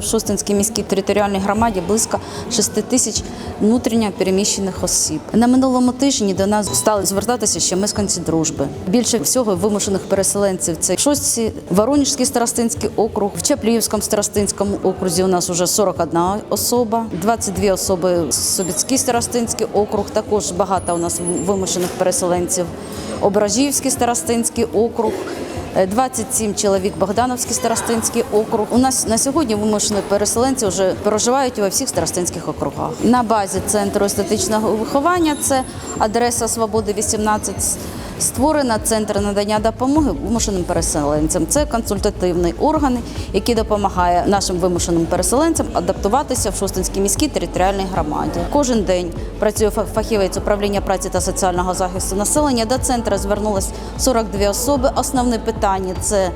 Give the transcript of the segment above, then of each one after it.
В Шостинській міській територіальній громаді близько 6 тисяч внутрішньо переміщених осіб. На минулому тижні до нас стали звертатися ще мешканці дружби. Більше всього вимушених переселенців це Шостці, Воронежський старостинський округ, в Чапліївському старостинському окрузі у нас вже 41 особа, 22 особи Собіцький старостинський округ. Також багато у нас вимушених переселенців. Ображівський старостинський округ. Е, 27 чоловік Богдановський старостинський округ. У нас на сьогодні вимушені переселенці вже проживають у всіх старостинських округах. На базі центру естетичного виховання це адреса Свободи 18. Створена центр надання допомоги вимушеним переселенцям. Це консультативний орган, який допомагає нашим вимушеним переселенцям адаптуватися в Шостинській міській територіальній громаді. Кожен день працює фахівець управління праці та соціального захисту населення. До центру звернулось 42 особи. Основне питання це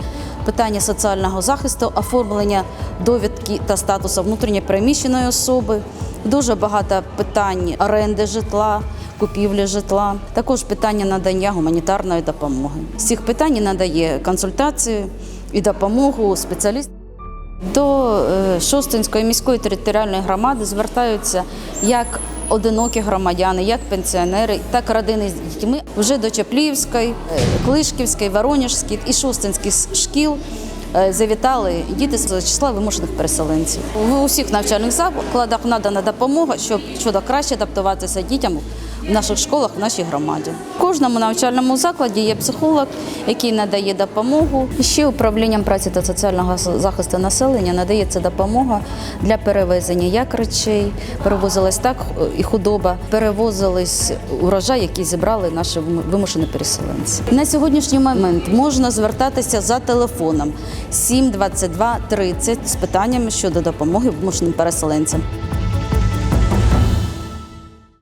питання соціального захисту, оформлення довідки та статусу внутрішньо переміщеної особи. Дуже багато питань оренди житла, купівлі житла, також питання надання гуманітарної допомоги. З цих питань надає консультацію і допомогу спеціаліст. До е, Шостинської міської територіальної громади звертаються як одинокі громадяни, як пенсіонери, так і родини з дітьми. Вже до Чапліївської, е, Клишківської, Воронежської і Шостинських шкіл завітали діти з числа вимушених переселенців. В усіх навчальних закладах надана допомога, щоб щодо краще адаптуватися дітям в наших школах, в нашій громаді. В кожному навчальному закладі є психолог, який надає допомогу. Ще управлінням праці та соціального захисту населення надається допомога для перевезення як речей, перевозилась так і худоба, перевозились урожай, який зібрали наші вимушені переселенці. На сьогоднішній момент можна звертатися за телефоном 7 22 30 з питаннями щодо допомоги вимушеним переселенцям.